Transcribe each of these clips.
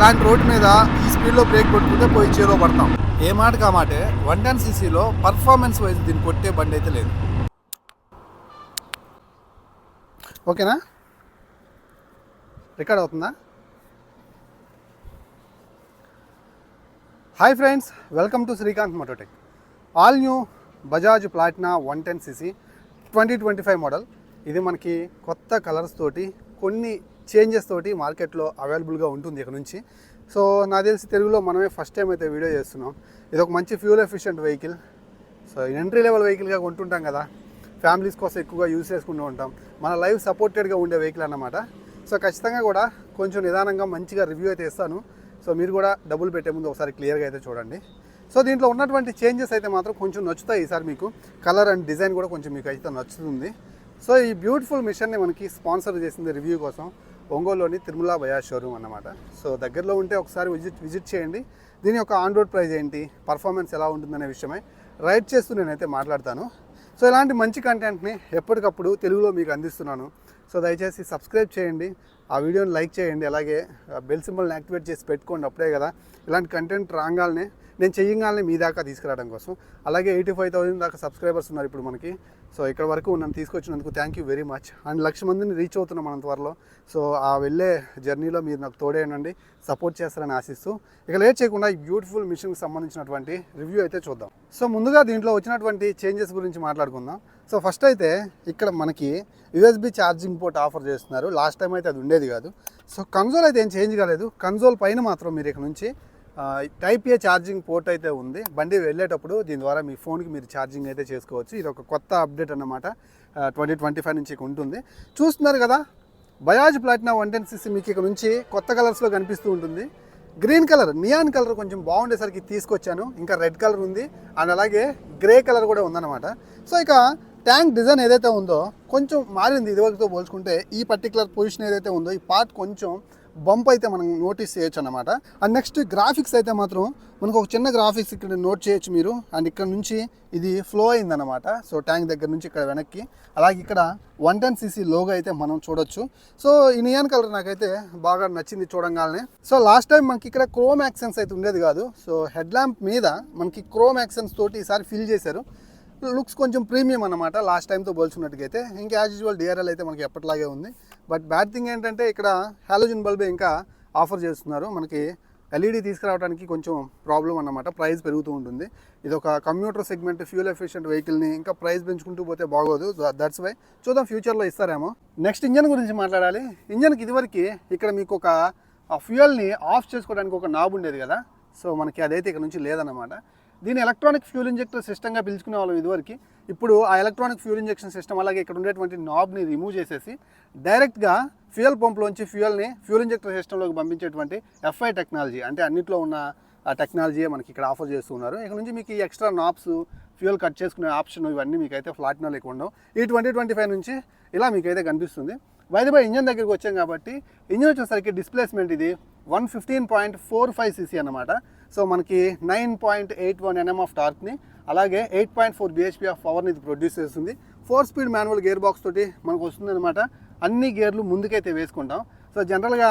అలాంటి రోడ్డు మీద ఈ స్పీడ్లో బ్రేక్ కొట్టుకుంటే పోయి చేలో పడతాం. ఏ మాట? కామాటే వన్ టెన్ సీసీలో పర్ఫార్మెన్స్ వైజ్ దీన్ని కొట్టే బండి అయితే లేదు. ఓకేనా? రికార్డ్ అవుతుందా? Hi friends welcome to Srikanth Mototech all new Bajaj Platina one ten cc twenty twenty five model ఇది మనకి కొత్త కలర్స్ తోటి కొన్ని చేంజెస్ తోటి మార్కెట్లో అవైలబుల్గా ఉంటుంది ఇక్కడ నుంచి. సో నాకు తెలిసి తెలుగులో మనమే ఫస్ట్ టైం అయితే వీడియో చేస్తున్నాం. ఇది ఒక మంచి fuel efficient vehicle. So entry level వెహికల్గా కొంటుంటాం కదా. ఫ్యామిలీస్ కోసం ఎక్కువగా యూస్ చేసుకుంటూ ఉంటాం. మన లైఫ్ సపోర్టెడ్గా ఉండే వెహికల్ అన్నమాట. సో ఖచ్చితంగా కూడా కొంచెం నిదానంగా మంచిగా రివ్యూ అయితే ఇస్తాను. సో మీరు కూడా డబ్బులు పెట్టే ముందు ఒకసారి క్లియర్గా అయితే చూడండి. సో దీంట్లో ఉన్నటువంటి చేంజెస్ అయితే మాత్రం కొంచెం నచ్చుతాయి ఈసారి మీకు. కలర్ అండ్ డిజైన్ కూడా కొంచెం మీకు అయితే నచ్చుతుంది. సో ఈ బ్యూటిఫుల్ మిషన్ని మనకి స్పాన్సర్ చేసింది రివ్యూ కోసం. ఒంగోలులోని తిరుమల బయా షోరూమ్ అన్నమాట. సో దగ్గరలో ఉంటే ఒకసారి విజిట్ విజిట్ చేయండి. దీని యొక్క ఆన్ రోడ్ ప్రైస్ ఏంటి? పర్ఫార్మెన్స్ ఎలా ఉంటుందనే విషయమై రైడ్ చేస్తూ నేనైతే మాట్లాడతాను. సో ఇలాంటి మంచి కంటెంట్ని ఎప్పటికప్పుడు తెలుగులో మీకు అందిస్తున్నాను. సో దయచేసి సబ్స్క్రైబ్ చేయండి. ఆ వీడియోని లైక్ చేయండి. అలాగే బెల్ సింబల్ని యాక్టివేట్ చేసి పెట్టుకోండి అప్పుడే కదా ఇలాంటి కంటెంట్ రాగానే నేను చెయ్యగానే మీ దాకా తీసుకురావడం కోసం. అలాగే ఎయిటీ ఫైవ్ థౌసండ్ దాకా సబ్స్క్రైబర్స్ ఉన్నారు ఇప్పుడు మనకి. సో ఇక్కడ వరకు నన్ను తీసుకొచ్చినందుకు thank you very much and lakh మందిని రీచ్ అవుతున్నాం మన త్వరలో. సో ఆ వెళ్ళే జర్నీలో మీరు నాకు తోడేయండి సపోర్ట్ చేస్తారని ఆశిస్తూ. ఇక లేట్ చేయకుండా ఈ బ్యూటిఫుల్ మిషన్కి సంబంధించినటువంటి రివ్యూ అయితే చూద్దాం. సో ముందుగా దీంట్లో వచ్చినటువంటి చేంజెస్ గురించి మాట్లాడుకుందాం. సో ఫస్ట్ అయితే ఇక్కడ మనకి యూఎస్బి ఛార్జింగ్ పోర్ట్ ఆఫర్ చేస్తున్నారు. లాస్ట్ టైం అయితే అది ఉండేది కాదు. సో కన్సోల్ అయితే ఏం చేంజ్ కాలేదు. కన్సోల్ పైన మాత్రం మీరు ఇక్కడ నుంచి టైప్ ఏ ఛార్జింగ్ పోర్ట్ అయితే ఉంది. బండి వెళ్ళేటప్పుడు దీని ద్వారా మీ ఫోన్కి మీరు ఛార్జింగ్ అయితే చేసుకోవచ్చు. ఇది ఒక కొత్త అప్డేట్ అన్నమాట. ట్వంటీ ట్వంటీ ఫైవ్ నుంచి ఉంటుంది. చూస్తున్నారు కదా Bajaj Platina one ten cc మీకు ఇక్కడ నుంచి కొత్త కలర్స్లో కనిపిస్తూ ఉంటుంది. గ్రీన్ కలర్ నియాన్ కలర్ కొంచెం బాగుండేసరికి తీసుకొచ్చాను. ఇంకా రెడ్ కలర్ ఉంది. అండ్ అలాగే గ్రే కలర్ కూడా ఉందన్నమాట. సో ఇక ట్యాంక్ డిజైన్ ఏదైతే ఉందో కొంచెం మారింది. ఇదివరకుతో పోల్చుకుంటే ఈ పర్టికులర్ పొజిషన్ ఏదైతే ఉందో ఈ పార్ట్ కొంచెం బంప్ అయితే మనం నోటీస్ చేయొచ్చు అనమాట అండ్ నెక్స్ట్ గ్రాఫిక్స్ అయితే మాత్రం మనకు ఒక చిన్న గ్రాఫిక్స్ ఇక్కడ నోట్ చేయొచ్చు మీరు. అండ్ ఇక్కడ నుంచి ఇది ఫ్లో అయిందనమాట సో ట్యాంక్ దగ్గర నుంచి ఇక్కడ వెనక్కి. అలాగే ఇక్కడ వన్ టెన్ సీసీ లోగో అయితే మనం చూడొచ్చు. సో ఈ నియాన్ కలర్ నాకైతే బాగా నచ్చింది చూడంగానే. సో లాస్ట్ టైం మనకి ఇక్కడ క్రోమ్ యాక్సెన్స్ అయితే ఉండేది కాదు. సో హెడ్ ల్యాంప్ మీద మనకి క్రోమ్ యాక్సెన్స్ తోటి ఈసారి ఫిల్ చేశారు. లుక్స్ కొంచెం ప్రీమియం అనమాట లాస్ట్ టైంతో పోల్చున్నట్టుగా అయితే. ఇంకా యాజ్ యూజువల్ డిఆర్ఎల్ అయితే మనకి ఎప్పటిలాగే ఉంది. బట్ బ్యాడ్ థింగ్ ఏంటంటే ఇక్కడ హాలోజిన్ బల్బే ఇంకా ఆఫర్ చేస్తున్నారు. మనకి ఎల్ఈడి తీసుకురావడానికి కొంచెం ప్రాబ్లం అన్నమాట. ప్రైస్ పెరుగుతూ ఉంటుంది. ఇది ఒక కంప్యూటర్ సెగ్మెంట్ ఫ్యూల్ ఎఫిషియెంట్ వెహికల్ని ఇంకా ప్రైస్ పెంచుకుంటూ పోతే బాగోదు. దట్స్ వై చూద్దాం ఫ్యూచర్లో ఇస్తారేమో. నెక్స్ట్ ఇంజన్ గురించి మాట్లాడాలి. ఇంజన్కి ఇదివరకు ఇక్కడ మీకు ఒక ఫ్యూయల్ని ఆఫ్ చేసుకోవడానికి ఒక నాబ్ ఉండేది కదా. సో మనకి అదైతే ఇక్కడ నుంచి లేదన్నమాట. దీని ఎలక్ట్రానిక్ ఫ్యూల్ ఇంజెక్టర్ సిస్టమ్గా పిలుచుకునే వాళ్ళం ఇదివరకు. ఇప్పుడు ఆ ఎలక్ట్రానిక్ ఫ్యూల్ ఇంజెక్షన్ సిస్టమ్ అలాగే ఇక్కడ ఉండేటువంటి నాబ్ని రిమూవ్ చేసేసి డైరెక్ట్గా ఫ్యూయల్ పంప్లోంచి ఫ్యూయల్ని ఫ్యూల్ ఇంజెక్టర్ సిస్టంలోకి పంపించేటువంటి ఎఫ్ఐ టెక్నాలజీ అంటే అన్నింటిలో ఉన్న ఆ టెక్నాలజీయే మనకి ఇక్కడ ఆఫర్ చేస్తున్నారు ఇక్కడ నుంచి మీకు ఈ ఎక్స్ట్రా నాబ్స్ ఫ్యూయల్ కట్ చేసుకునే ఆప్షన్ ఇవన్నీ మీకు అయితే ఫ్లాట్నో లేకుండా ఉండవు. ఈ ట్వంటీ ట్వంటీ ఫైవ్ నుంచి ఇలా మీకు అయితే కనిపిస్తుంది వైద్య బై ఇంజన్ దగ్గరికి వచ్చాం కాబట్టి ఇంజన్ వచ్చేసరికి డిస్ప్లేస్మెంట్ ఇది one fifteen point four five cc అనమాట సో మనకి nine point eight one Nm of టార్క్ని అలాగే eight point four BHP of పవర్ని ఇది ప్రొడ్యూస్ చేస్తుంది. Four speed manual gear box తోటి మనకు వస్తుందన్నమాట. అన్ని గేర్లు ముందుకైతే వేసుకుంటాం. సో జనరల్గా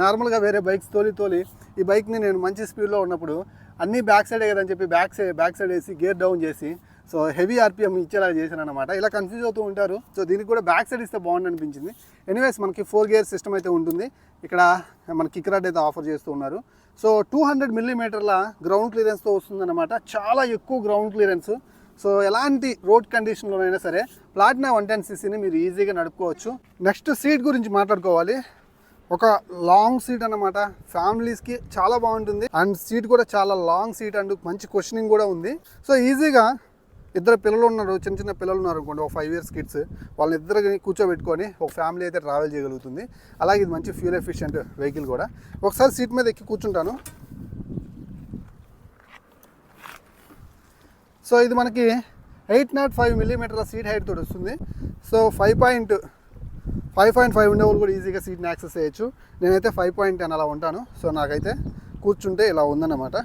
నార్మల్గా వేరే బైక్స్ తోలి తోలి ఈ బైక్ని నేను మంచి స్పీడ్లో ఉన్నప్పుడు అన్నీ బ్యాక్ సైడే కదని చెప్పి బ్యాక్ సైడ్ బ్యాక్ సైడ్ వేసి గేర్ డౌన్ చేసి సో హెవీ ఆర్పిఎం ఇచ్చేలా చేశాను అనమాట ఇలా కన్ఫ్యూజ్ అవుతూ ఉంటారు. సో దీనికి కూడా బ్యాక్ సైడ్ ఇస్తే బాగుంది అనిపించింది. ఎనీవేస్ మనకి ఫోర్ గేర్ సిస్టమ్ అయితే ఉంటుంది. ఇక్కడ మనకి కిక్ రాడ్ అయితే ఆఫర్ చేస్తూ ఉన్నారు. సో టూ హండ్రెడ్ మిల్లీమీటర్ల గ్రౌండ్ క్లియరెన్స్తో వస్తుందన్నమాట. చాలా ఎక్కువ గ్రౌండ్ క్లియరెన్స్ సో ఎలాంటి రోడ్ కండిషన్లోనైనా సరే ప్లాటినా వన్ టెన్ సీసీని మీరు ఈజీగా నడుపుకోవచ్చు. నెక్స్ట్ సీట్ గురించి మాట్లాడుకోవాలి. ఒక లాంగ్ సీట్ అన్నమాట. ఫ్యామిలీస్కి చాలా బాగుంటుంది. అండ్ సీట్ కూడా చాలా లాంగ్ సీట్ అండ్ మంచి క్వశ్చనింగ్ కూడా ఉంది. సో ఈజీగా ఇద్దరు పిల్లలు ఉన్నారు చిన్న చిన్న పిల్లలు ఉన్నారు అనుకోండి ఒక ఫైవ్ ఇయర్స్ కిడ్స్ వాళ్ళని ఇద్దరు కూర్చోబెట్టుకొని ఒక ఫ్యామిలీ అయితే ట్రావెల్ చేయగలుగుతుంది. అలాగే ఇది మంచి ఫ్యూల్ ఎఫిషియెంట్ వెహికల్ కూడా. ఒకసారి సీట్ మీద ఎక్కి కూర్చుంటాను. సో ఇది మనకి ఎయిట్ నాట్ ఫైవ్ మిల్లీమీటర్ల సీట్ హైట్ తోటి వస్తుంది. So five point five point five ఉండే వాళ్ళు కూడా ఈజీగా సీట్ని యాక్సెస్ చేయొచ్చు. నేనైతే ఫైవ్ పాయింట్ టెన్ అలా ఉంటాను. సో నాకైతే కూర్చుంటే ఇలా ఉందన్నమాట.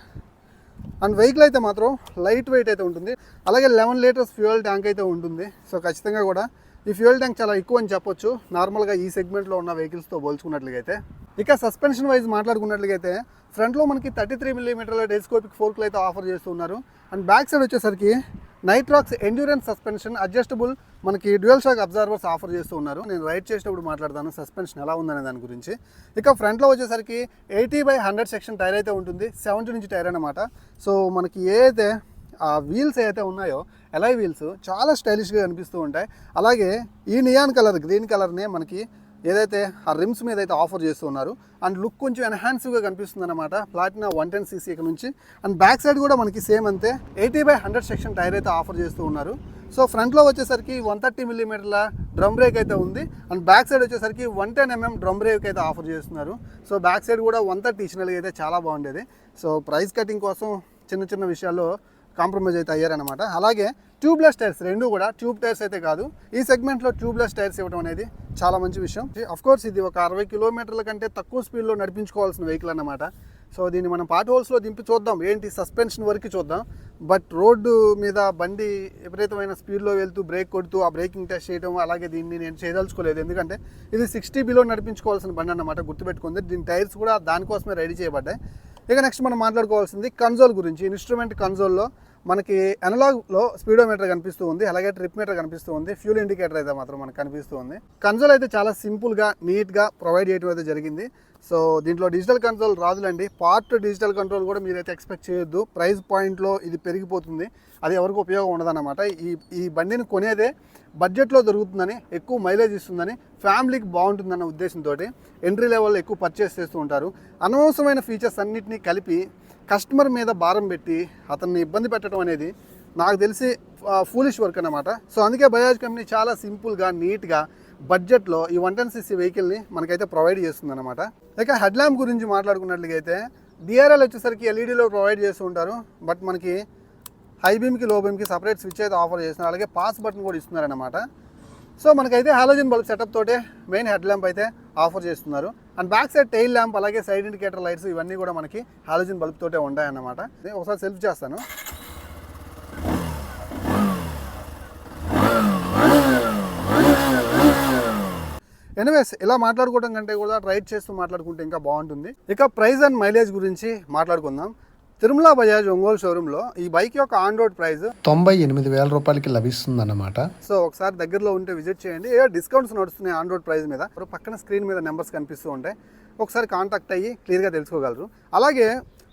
అండ్ వెహికల్ అయితే మాత్రం లైట్ వెయిట్ అయితే ఉంటుంది. అలాగే లెవెన్ లీటర్స్ ఫ్యూయల్ ట్యాంక్ అయితే ఉంటుంది. సో ఖచ్చితంగా కూడా ఈ ఫ్యూయల్ ట్యాంక్ చాలా ఎక్కువ అని చెప్పొచ్చు. నార్మల్గా ఈ సెగ్మెంట్లో ఉన్న వెహికల్స్తో పోల్చుకున్నట్లయితే. ఇక సస్పెన్షన్ వైజ్ మాట్లాడుకున్నట్లయితే ఫ్రంట్లో మనకి థర్టీ త్రీ మిల్లీమీటర్ల డెస్కోపిక్ ఫోర్క్లు అయితే ఆఫర్ చేస్తున్నారు అండ్ బ్యాక్ సైడ్ వచ్చేసరికి నైట్రాక్స్ ఎండ్యూరెన్స్ సస్పెన్షన్ అడ్జస్టబుల్ మనకి డ్యూయల్ షాక్ అబ్జర్వర్స్ ఆఫర్ చేస్తూ ఉన్నారు. నేను రైడ్ చేసేటప్పుడు మాట్లాడతాను సస్పెన్షన్ ఎలా ఉందనే దాని గురించి. ఇక ఫ్రంట్లో వచ్చేసరికి eighty by hundred section tyre అయితే ఉంటుంది సెవెంటీ నుంచి టైర్ అనమాట సో మనకి ఏదైతే ఆ వీల్స్ ఏవైతే ఉన్నాయో ఎలై వీల్స్ చాలా స్టైలిష్గా కనిపిస్తూ ఉంటాయి. అలాగే ఈ నియాన్ కలర్ గ్రీన్ కలర్నే మనకి ఏదైతే ఆ రిమ్స్ మీద అయితే ఆఫర్ చేస్తూ ఉన్నారు అండ్ లుక్ కొంచెం ఎన్హాన్సివ్గా కనిపిస్తుంది అనమాట ప్లాటినా వన్ టెన్ సీసీ ఇక్కడ నుంచి. అండ్ బ్యాక్ సైడ్ కూడా మనకి సేమ్ అంతే. Eighty by hundred section tyre అయితే ఆఫర్ చేస్తూ ఉన్నారు. సో ఫ్రంట్లో వచ్చేసరికి వన్ థర్టీ మిల్లీమీటర్ల డ్రమ్ బ్రేక్ అయితే ఉంది. అండ్ బ్యాక్ సైడ్ వచ్చేసరికి one ten MM drum brake అయితే ఆఫర్ చేస్తున్నారు. సో బ్యాక్ సైడ్ కూడా వన్ థర్టీ ఇచ్చినట్లుగా అయితే చాలా బాగుండేది. సో ప్రైస్ కటింగ్ కోసం చిన్న చిన్న విషయాల్లో కాంప్రమైజ్ అయితే అయ్యారనమాట అలాగే ట్యూబ్లెస్ టైర్స్ రెండు కూడా ట్యూబ్ టైర్స్ అయితే కాదు. ఈ సెగ్మెంట్లో ట్యూబ్లెస్ టైర్స్ ఇవ్వడం అనేది చాలా మంచి విషయం. అఫ్ కోర్స్ ఇది ఒక అరవై కిలోమీటర్ల కంటే తక్కువ స్పీడ్లో నడిపించుకోవాల్సిన వెహికల్ అన్నమాట. సో దీన్ని మనం పార్ట్ హోల్స్లో దింపి చూద్దాం. ఏంటి సస్పెన్షన్ వరకు చూద్దాం. బట్ రోడ్డు మీద బండి విపరీతమైన స్పీడ్లో వెళ్తూ బ్రేక్ కొడుతూ ఆ బ్రేకింగ్ టెస్ట్ చేయడం అలాగే దీన్ని నేను చేయదలుచుకోలేదు. ఎందుకంటే ఇది సిక్స్టీ బిలో నడిపించుకోవాల్సిన బండి అన్నమాట గుర్తుపెట్టుకుంది. దీని టైర్స్ కూడా దానికోసమే రెడీ చేయబడ్డాయి. ఇక నెక్స్ట్ మనం మాట్లాడుకోవాల్సింది కన్సోల్ గురించి. ఇన్స్ట్రుమెంట్ కన్సోల్లో మనకి అనలాగ్లో స్పీడోమీటర్ కనిపిస్తూ ఉంది అలాగే ట్రిప్ మీటర్ కనిపిస్తూ ఉంది ఫ్యూల్ ఇండికేటర్ అయితే మాత్రం మనకు కనిపిస్తూ ఉంది. కన్సోల్ అయితే చాలా సింపుల్గా నీట్గా ప్రొవైడ్ చేయడం అయితే జరిగింది. సో దీంట్లో డిజిటల్ కంట్రోల్ రాదులండి. పార్ట్ డిజిటల్ కంట్రోల్ కూడా మీరైతే ఎక్స్పెక్ట్ చేయొద్దు. ప్రైస్ పాయింట్లో ఇది పెరిగిపోతుంది. అది ఎవరికి ఉపయోగం ఉండదన్నమాట. ఈ ఈ బండిని కొనేదే బడ్జెట్లో దొరుకుతుందని ఎక్కువ మైలేజ్ ఇస్తుందని ఫ్యామిలీకి బాగుంటుందన్న ఉద్దేశంతో ఎంట్రీ లెవెల్లో ఎక్కువ పర్చేస్ చేస్తూ ఉంటారు. అనవసరమైన ఫీచర్స్ అన్నింటినీ కలిపి కస్టమర్ మీద భారం పెట్టి అతన్ని ఇబ్బంది పెట్టడం అనేది నాకు తెలిసి ఫూలిష్ వర్క్ అన్నమాట. సో అందుకే బజాజ్ కంపెనీ చాలా సింపుల్గా నీట్గా బడ్జెట్లో ఈ వన్ టెన్ సీసీ వెహికల్ని మనకైతే ప్రొవైడ్ చేస్తుంది అనమాట ఇక హెడ్ ల్యాంప్ గురించి మాట్లాడుకున్నట్లయితే డిఆర్ఎల్ వచ్చేసరికి ఎల్ఈడీలో ప్రొవైడ్ చేస్తూ ఉంటారు. బట్ మనకి హై బీమ్కి లో బీమ్కి సపరేట్ స్విచ్ అయితే ఆఫర్ చేస్తున్నారు. అలాగే పాస్ బటన్ కూడా ఇస్తున్నారనమాట సో మనకైతే హాలోజన్ బల్బ్ సెటప్ తోటే మెయిన్ హెడ్ ల్యాంప్ అయితే ఆఫర్ చేస్తున్నారు. And back side tail lamp అలాగే సైడ్ ఇండికేటర్ లైట్స్ ఇవన్నీ కూడా మనకి హాలోజన్ బల్బ్ తోటే ఉంటాయన్నమాట. నేను ఒకసారి సెల్ఫ్ చేస్తాను. ఎనివేస్ ఇలా మాట్లాడుకోవడం కంటే కూడా రైడ్ చేస్తూ మాట్లాడుకుంటే ఇంకా బాగుంటుంది. ఇక ప్రైస్ అండ్ మైలేజ్ గురించి మాట్లాడుకుందాం. తిరుమల బజాజ్ ఒంగోలు షోరూంలో ఈ బైక్ యొక్క ఆన్ రోడ్ ప్రైస్ తొంభై ఎనిమిది వేల రూపాయలకి లభిస్తుందన్నమాట. సో ఒకసారి దగ్గరలో ఉంటే విజిట్ చేయండి. ఏ డిస్కౌంట్స్ నడుస్తున్నాయి ఆన్ రోడ్ ప్రైస్ మీద. పక్కన స్క్రీన్ మీద నెంబర్స్ కనిపిస్తూ ఉంటాయి. ఒకసారి కాంటాక్ట్ అయ్యి క్లియర్గా తెలుసుకోగలరు. అలాగే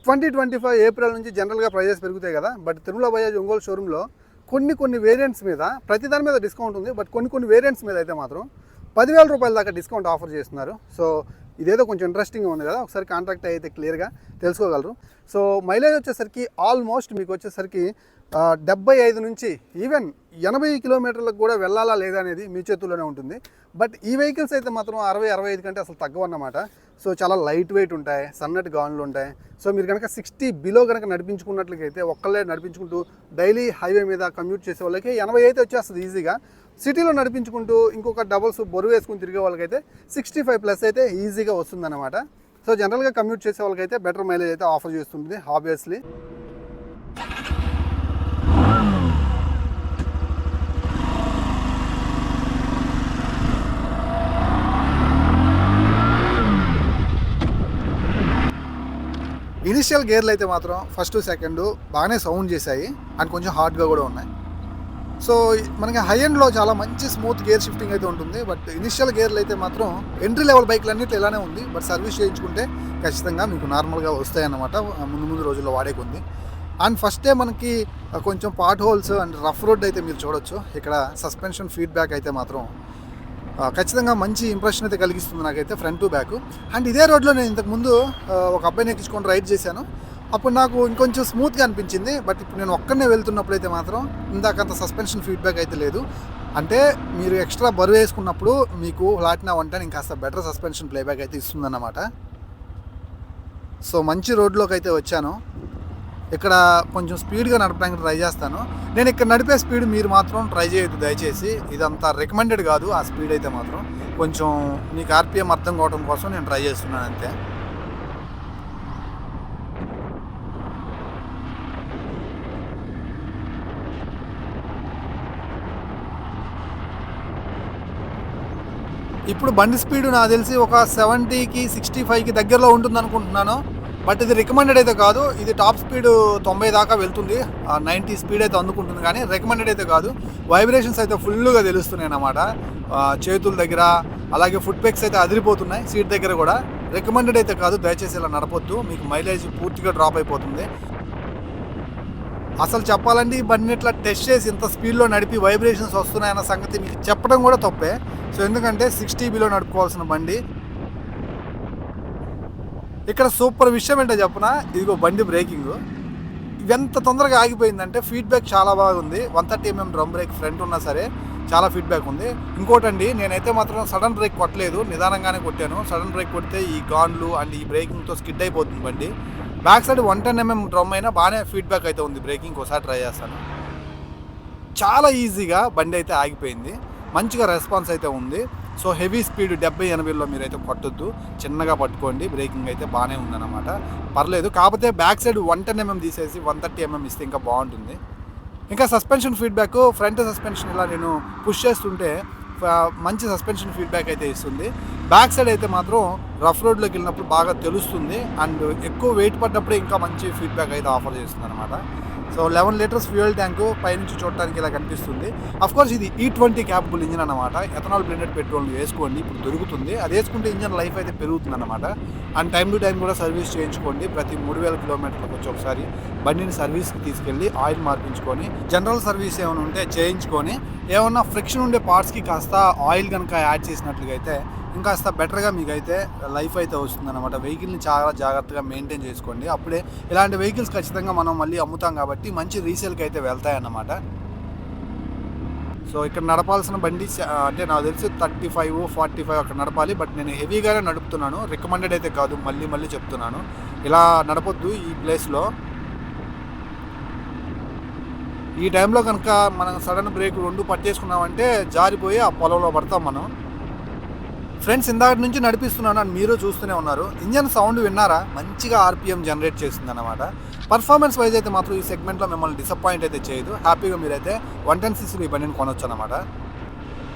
ట్వంటీ ట్వంటీ ఫైవ్ ఏప్రిల్ నుంచి జనరల్గా ప్రైజెస్ పెరుగుతాయి కదా. బట్ తిరుమల బజాజ్ ఒంగోలు షోరూంలో కొన్ని కొన్ని వేరియంట్స్ మీద ప్రతి దాని మీద డిస్కౌంట్ ఉంది. బట్ కొన్ని కొన్ని వేరియంట్స్ మీద అయితే మాత్రం పదివేల రూపాయల దాకా డిస్కౌంట్ ఆఫర్ చేస్తున్నారు. సో ఇదేదో కొంచెం ఇంట్రెస్టింగ్గా ఉంది కదా ఒకసారి కాంట్రాక్ట్ అయితే క్లియర్గా తెలుసుకోగలరు. సో మైలేజ్ వచ్చేసరికి ఆల్మోస్ట్ మీకు వచ్చేసరికి డెబ్బై ఐదు నుంచి ఈవెన్ ఎనభై కిలోమీటర్లకు కూడా వెళ్ళాలా లేదా అనేది మీ చేతుల్లోనే ఉంటుంది. బట్ ఈ వెహికల్స్ అయితే మాత్రం అరవై అరవై ఐదు కంటే అసలు తగ్గవన్నమాట. సో చాలా లైట్ వెయిట్ ఉంటాయి సన్నటి గాన్లు ఉంటాయి. సో మీరు కనుక సిక్స్టీ బిలో కనుక నడిపించుకున్నట్లయితే ఒక్కళ్ళే నడిపించుకుంటూ డైలీ హైవే మీద కమ్యూట్ చేసే వాళ్ళకి ఎనభై అయితే వచ్చేస్తుంది ఈజీగా. సిటీలో నడిపించుకుంటూ ఇంకొక డబల్స్ బొరువు వేసుకుని తిరిగే వాళ్ళకైతే సిక్స్టీ ఫైవ్ ప్లస్ అయితే ఈజీగా వస్తుందన్నమాట. సో జనరల్గా కమ్యూట్ చేసే వాళ్ళకైతే బెటర్ మైలేజ్ అయితే ఆఫర్ చేస్తుంది ఆబ్వియస్లీ ఇనిషియల్ గేర్లు అయితే మాత్రం ఫస్ట్ సెకండ్ బాగానే సౌండ్ చేశాయి అండ్ కొంచెం హార్డ్గా కూడా ఉన్నాయి. సో మనకి హై ఎండ్లో చాలా మంచి స్మూత్ గేర్ షిఫ్టింగ్ అయితే ఉంటుంది. బట్ ఇనిషియల్ గేర్లు అయితే మాత్రం ఎంట్రీ లెవెల్ బైక్లు అన్నిటి ఇలానే ఉంది. బట్ సర్వీస్ చేయించుకుంటే ఖచ్చితంగా మీకు నార్మల్గా వస్తాయన్నమాట. ముందు ముందు రోజుల్లో వాడే కొంది అండ్ ఫస్టే మనకి కొంచెం pot holes and rough road అయితే మీరు చూడొచ్చు. ఇక్కడ సస్పెన్షన్ ఫీడ్బ్యాక్ అయితే మాత్రం ఖచ్చితంగా మంచి ఇంప్రెషన్ అయితే కలిగిస్తుంది నాకైతే ఫ్రంట్ టు బ్యాక్ అండ్ ఇదే రోడ్లో నేను ఇంతకుముందు ఒక అబ్బాయిని ఎక్కించుకొని రైడ్ చేశాను. అప్పుడు నాకు ఇంకొంచెం స్మూత్గా అనిపించింది. బట్ ఇప్పుడు నేను ఒక్కనే వెళ్తున్నప్పుడు అయితే మాత్రం ఇందాకంత సస్పెన్షన్ ఫీడ్బ్యాక్ అయితే లేదు. అంటే మీరు ఎక్స్ట్రా బరువు వేసుకున్నప్పుడు మీకు లాటినా వంట ఇంకాస్త బెటర్ సస్పెన్షన్ ప్లేబ్యాక్ అయితే ఇస్తుందన్నమాట. సో మంచి రోడ్లోకి అయితే వచ్చాను. ఇక్కడ కొంచెం స్పీడ్గా నడపడానికి ట్రై చేస్తాను. నేను ఇక్కడ నడిపే స్పీడ్ మీరు మాత్రం ట్రై చేయొద్దు దయచేసి. ఇదంతా రికమెండెడ్ కాదు ఆ స్పీడ్ అయితే మాత్రం. కొంచెం మీకు ఆర్పిఎం అర్థం కావడం కోసం నేను ట్రై చేస్తున్నాను అంతే. ఇప్పుడు బండి స్పీడ్ నాకు తెలిసి ఒక సెవెంటీకి సిక్స్టీ ఫైవ్కి దగ్గరలో ఉంటుంది అనుకుంటున్నాను బట్ ఇది రికమెండెడ్ అయితే కాదు. ఇది టాప్ స్పీడ్ తొంభై దాకా వెళ్తుంది. నైంటీ స్పీడ్ అయితే అందుకుంటుంది కానీ రికమెండెడ్ అయితే కాదు. వైబ్రేషన్స్ అయితే ఫుల్గా తెలుస్తున్నాయి అన్నమాట. చేతుల దగ్గర అలాగే ఫుట్ పెక్స్ అయితే అదిరిపోతున్నాయి సీట్ దగ్గర కూడా. రికమెండెడ్ అయితే కాదు దయచేసి ఇలా నడపొద్దు. మీకు మైలేజ్ పూర్తిగా డ్రాప్ అయిపోతుంది. అసలు చెప్పాలంటే ఈ బండిని ఇట్లా టెస్ట్ చేసి ఇంత స్పీడ్లో నడిపి వైబ్రేషన్స్ వస్తున్నాయన్న సంగతి మీకు చెప్పడం కూడా తప్పే. సో ఎందుకంటే సిక్స్టీ బిలో నడుపుకోవాల్సిన బండి. ఇక్కడ సూపర్ విషయం ఏంటో చెప్పిన? ఇదిగో బండి బ్రేకింగ్ ఎంత తొందరగా ఆగిపోయిందంటే ఫీడ్బ్యాక్ చాలా బాగుంది. One thirty mm drum brake front ఉన్నా సరే చాలా ఫీడ్బ్యాక్ ఉంది. ఇంకోటండి నేనైతే మాత్రం సడన్ బ్రేక్ కొట్టలేదు. నిదానంగానే కొట్టాను. సడన్ బ్రేక్ కొడితే ఈ గాన్లు అండ్ ఈ బ్రేకింగ్తో స్కిడ్ అయిపోతుంది బండి. Back side one ten mm drum అయినా బాగానే ఫీడ్బ్యాక్ అయితే ఉంది బ్రేకింగ్ ఒకసారి ట్రై చేస్తాను. చాలా ఈజీగా బండి అయితే ఆగిపోయింది. మంచిగా రెస్పాన్స్ అయితే ఉంది. సో హెవీ స్పీడ్ డెబ్బై ఎనభైలో మీరైతే కొట్టొద్దు చిన్నగా పట్టుకోండి. బ్రేకింగ్ అయితే బాగానే ఉందన్నమాట. పర్లేదు. కాకపోతే back side one ten MM తీసేసి వన్ థర్టీ ఎంఎం ఇస్తే ఇంకా బాగుంటుంది. ఇంకా సస్పెన్షన్ ఫీడ్బ్యాక్ ఫ్రంట్ సస్పెన్షన్ ఇలా నేను పుష్ చేస్తుంటే మంచి సస్పెన్షన్ ఫీడ్బ్యాక్ అయితే ఇస్తుంది. బ్యాక్ సైడ్ అయితే మాత్రం రఫ్ రోడ్లోకి వెళ్ళినప్పుడు బాగా తెలుస్తుంది. అండ్ ఎక్కువ వెయిట్ పడ్డప్పుడే ఇంకా మంచి ఫీడ్బ్యాక్ అయితే ఆఫర్ చేస్తుంది అనమాట so eleven litres fuel tank పైనుంచి చూడటానికి ఇలా కనిపిస్తుంది. అఫ్ కోర్స్ ఇది ఈ ట్వంటీ క్యాపబుల్ ఇంజిన్ అనమాట ఎథనాల్ బ్లెండెడ్ పెట్రోల్ వేసుకోండి ఇప్పుడు దొరుకుతుంది. అది వేసుకుంటే ఇంజిన్ లైఫ్ అయితే పెరుగుతుంది అనమాట అండ్ టైం టు టైం కూడా సర్వీస్ చేయించుకోండి. ప్రతి మూడు వేల కిలోమీటర్లకు వచ్చి ఒకసారి బండిని సర్వీస్కి తీసుకెళ్ళి ఆయిల్ మార్పించుకొని జనరల్ సర్వీస్ ఏమైనా ఉంటే చేయించుకొని ఏమన్నా ఫ్రిక్షన్ ఉండే పార్ట్స్కి కాస్త ఆయిల్ కనుక యాడ్ చేసినట్లుగా అయితే ఇంకాస్త బెటర్గా మీకు అయితే లైఫ్ అయితే వస్తుంది అనమాట వెహికల్ని చాలా జాగ్రత్తగా మెయింటైన్ చేసుకోండి. అప్పుడే ఇలాంటి వెహికల్స్ ఖచ్చితంగా మనం మళ్ళీ అమ్ముతాం కాబట్టి మంచి రీసేల్కి అయితే వెళ్తాయన్నమాట. సో ఇక్కడ నడపాల్సిన బండి అంటే నాకు తెలిసి థర్టీ ఫైవ్ ఫార్టీ ఫైవ్ అక్కడ నడపాలి. బట్ నేను హెవీగానే నడుపుతున్నాను. రికమెండెడ్ అయితే కాదు. మళ్ళీ మళ్ళీ చెప్తున్నాను. ఇలా నడపొద్దు ఈ ప్లేస్లో ఈ టైంలో కనుక మనం సడన్ బ్రేక్ రెండు పట్టేసుకున్నామంటే జారిపోయి ఆ పొలంలో పడతాం మనం. ఫ్రెండ్స్ ఇందాక నుంచి నడిపిస్తున్నాను అని మీరు చూస్తూనే ఉన్నారు. ఇంజన్ సౌండ్ విన్నారా? మంచిగా ఆర్పిఎం జనరేట్ చేస్తుంది అనమాట పర్ఫార్మెన్స్ వైజ్ అయితే మాత్రం ఈ సెగ్మెంట్లో మిమ్మల్ని డిసప్పాయింట్ అయితే చేయదు. హ్యాపీగా మీరైతే వన్ టెన్ సీసీలో ఈ బండిని కొనొచ్చు అనమాట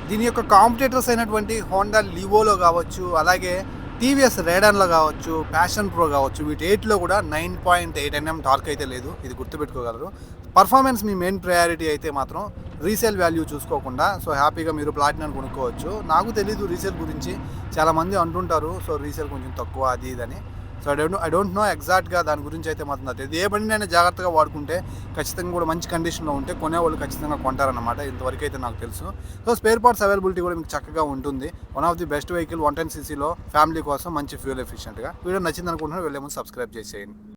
దీని యొక్క కాంపిటేటర్స్ అయినటువంటి హోండా లివోలో కావచ్చు అలాగే టీవీఎస్ రేడాన్లో కావచ్చు ప్యాషన్ ప్రో కావచ్చు వీటి ఎయిట్లో కూడా nine point eight Nm torque అయితే లేదు. ఇది గుర్తుపెట్టుకోగలరు. పర్ఫార్మెన్స్ మీ మెయిన్ ప్రయారిటీ అయితే మాత్రం రీసేల్ వాల్యూ చూసుకోకుండా సో హ్యాపీగా మీరు ప్లాటినం కొనుక్కోవచ్చు. నాకు తెలీదు రీసేల్ గురించి. చాలామంది అంటుంటారు సో రీసేల్ కొంచెం తక్కువ అది ఇదని so I don't I don't know ఎగ్జాక్ట్గా దాని గురించి అయితే మాత్రం నాకు తెలియదు ఏ బండినైనా జాగ్రత్తగా వాడుకుంటే ఖచ్చితంగా కూడా మంచి కండిషన్లో ఉంటే కొనేవాళ్ళు ఖచ్చితంగా కొంటారన్నమాట. ఇంతవరకు అయితే నాకు తెలుసు. సో స్పేర్ పార్ట్స్ అవైలబిలిటీ కూడా మీకు చక్కగా ఉంటుంది. One of the best vehicle one ten సీసీలో family కోసం మంచి ఫ్యూల్ ఎఫిషియెంట్గా. వీడియో నచ్చింది అనుకుంటున్నాను వెళ్ళే ముందు సబ్స్క్రైబ్ చేసేయండి.